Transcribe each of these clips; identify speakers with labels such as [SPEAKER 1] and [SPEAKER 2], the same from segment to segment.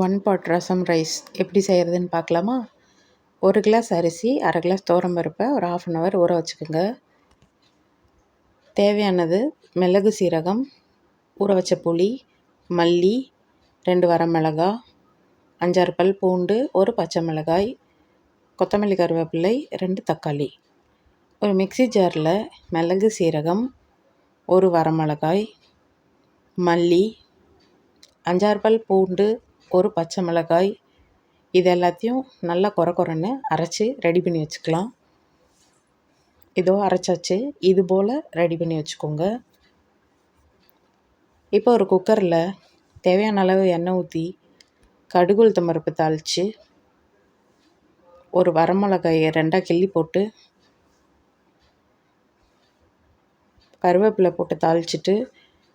[SPEAKER 1] One pot ரசம் rice எப்படி செய்கிறதுன்னு பார்க்கலாமா? ஒரு கிளாஸ் அரிசி அரை கிளாஸ் பருப்பை ஒரு ஆஃப் அன் ஹவர் ஊற வச்சுக்கோங்க. தேவையானது மிளகு சீரகம் ஊற வச்ச புளி மல்லி ரெண்டு வரமிளகா அஞ்சாறு பல் பூண்டு ஒரு பச்சை மிளகாய் கொத்தமல்லி கருவேப்பிலை ரெண்டு தக்காளி. ஒரு மிக்சி ஜாரில் மிளகு சீரகம் ஒரு வரமிளகாய் மல்லி அஞ்சாறு பல் பூண்டு ஒரு பச்சை மிளகாய் இது எல்லாத்தையும் நல்லா குறை குறைன்னு அரைச்சி ரெடி பண்ணி வச்சுக்கலாம். இதோ அரைச்சாச்சு. இது போல் ரெடி பண்ணி வச்சுக்கோங்க. இப்போ ஒரு குக்கரில் தேவையான அளவு எண்ணெய் ஊற்றி கடுகுள் தம்பருப்பு தாளித்து ஒரு வரமிளகாயை ரெண்டாக கிள்ளி போட்டு கருவேப்பிலை போட்டு தாளிச்சிட்டு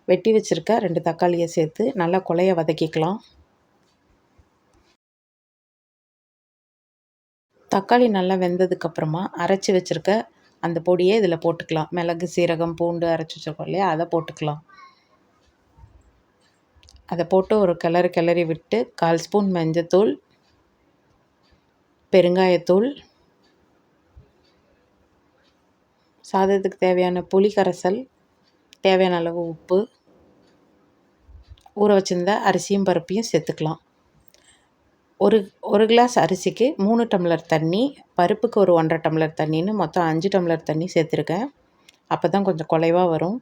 [SPEAKER 1] வெட்டி வச்சுருக்க ரெண்டு தக்காளியை சேர்த்து நல்லா கொலையை வதக்கிக்கலாம். தக்காளி நல்லா வெந்ததுக்கப்புறமா அரைச்சி வச்சுருக்க அந்த பொடியை இதில் போட்டுக்கலாம். மிளகு சீரகம் பூண்டு அரைச்சி வச்சுருக்கோம் இல்லையா? அதை போட்டுக்கலாம். அதை போட்டு ஒரு கிளறு கிளறி விட்டு கால் ஸ்பூன் மஞ்சத்தூள் பெருங்காயத்தூள் சாதத்துக்கு தேவையான புளி கரைசல் தேவையான அளவு உப்பு ஊற வச்சுருந்த அரிசியும் பருப்பையும் சேர்த்துக்கலாம். ஒரு ஒரு கிளாஸ் அரிசிக்கு மூணு டம்ளர் தண்ணி பருப்புக்கு ஒரு ஒன்றரை டம்ளர் தண்ணின்னு மொத்தம் அஞ்சு டம்ளர் தண்ணி சேர்த்துருக்கேன். அப்போ தான் கொஞ்சம் குலைவாக வரும்.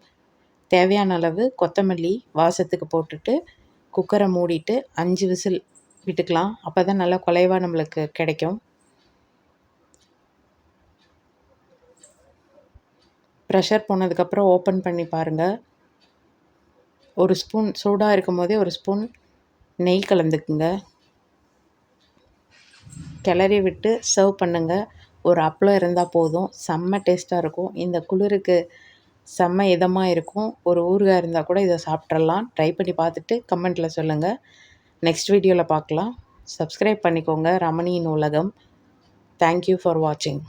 [SPEAKER 1] தேவையான அளவு கொத்தமல்லி வாசத்துக்கு போட்டுட்டு குக்கரை மூடிட்டு அஞ்சு விசில் விட்டுக்கலாம். அப்போ தான் நல்லா குலைவாக நம்மளுக்கு கிடைக்கும். ப்ரெஷர் போனதுக்கப்புறம் ஓப்பன் பண்ணி பாருங்கள் ஒரு ஸ்பூன் சூடாக இருக்கும் போதே ஒரு ஸ்பூன் நெய் கலந்துக்குங்க. கிளறி விட்டு சர்வ் பண்ணுங்கள் ஒரு அப்பளம் இருந்தால் போதும். செம்ம டேஸ்ட்டாக இருக்கும். இந்த குளிருக்கு செம்ம இதமாக இருக்கும். ஒரு ஊறுகாய் இருந்தால் கூட இதை சாப்பிட்றலாம் ட்ரை பண்ணி பார்த்துட்டு கமெண்ட்டில் சொல்லுங்கள் நெக்ஸ்ட் வீடியோவில் பார்க்கலாம். சப்ஸ்கிரைப் பண்ணிக்கோங்க. ரமணியின் உலகம். தேங்க்யூ ஃபார் வாட்சிங்